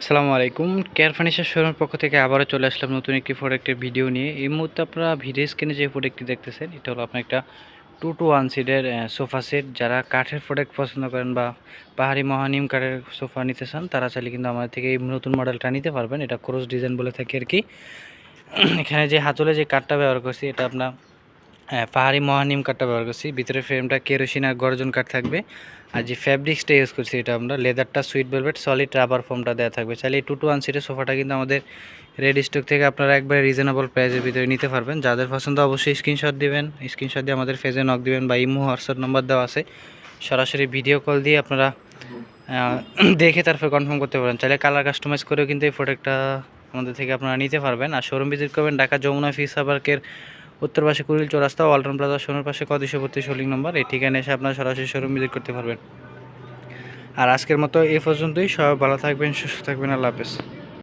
আসসালামু আলাইকুম। Care furniture শোরুমের পক্ষ থেকে আবারও চলে আসলাম নতুন একটি প্রোডাক্টের ভিডিও নিয়ে। এই মুহূর্তে আপনারা ভিডিও স্ক্রিনে যে প্রোডাক্টটি দেখতেছেন, এটা হলো আপনার একটা টু টু ওয়ান সিটের সোফা সেট যারা কাঠের প্রোডাক্ট পছন্দ করেন বা পাহাড়ি মহানিম কাঠের সোফা নিতে চান, তারা চাইলে কিন্তু আমাদের থেকে এই নতুন মডেলটা নিতে পারবেন। এটা ক্রস ডিজাইন বলে থাকে আর কি। এখানে যে হাতলে যে কাঠটা ব্যবহার করছি, এটা আপনার হ্যাঁ পাহাড়ি মহানিম কাঠটা ব্যবহার করছি ভিতরে ফ্রেমটা কেরোসিন আর গর্জন কাঠ থাকবে। আর যে ফ্যাব্রিক্সটা ইউজ করছি এটা আমরা, লেদারটা সুইট ভেলভেট সলিড রাবার ফোমটা দেওয়া থাকবে। চাইলে টু টু ওয়ান সিটের সোফাটা কিন্তু আমাদের রেড স্টক থেকে আপনারা একবারে রিজনেবল প্রাইসের ভিতরে নিতে পারবেন। যাদের পছন্দ অবশ্যই স্ক্রিনশট দিবেন স্ক্রিনশট দিয়ে আমাদের ফেজে নক দিবেন বা ইমো, হোয়াটসঅ্যাপ নম্বর দেওয়া আছে। সরাসরি ভিডিও কল দিয়ে আপনারা দেখে তারপরে কনফার্ম করতে পারেন। চাইলে কালার কাস্টমাইজ করেও কিন্তু এই প্রোডাক্টটা আমাদের থেকে আপনারা নিতে পারবেন। আর শোরুম ভিজিট করবেন, ঢাকা যমুনা ফিস পার্কের উত্তর পাশে কুড়িল চৌরাস্তা, ওয়ালটন প্লাজা, সোনার পাশে কদিশো বত্রিশ হোল্ডিং নম্বর। এই ঠিকানায় এসে আপনারা সরাসরি শোরুম ভিজিট করতে পারবেন। আর আজকের মতো এ পর্যন্তই। সবাই ভালো থাকবেন, সুস্থ থাকবেন। আল্লাহ হাফেজ।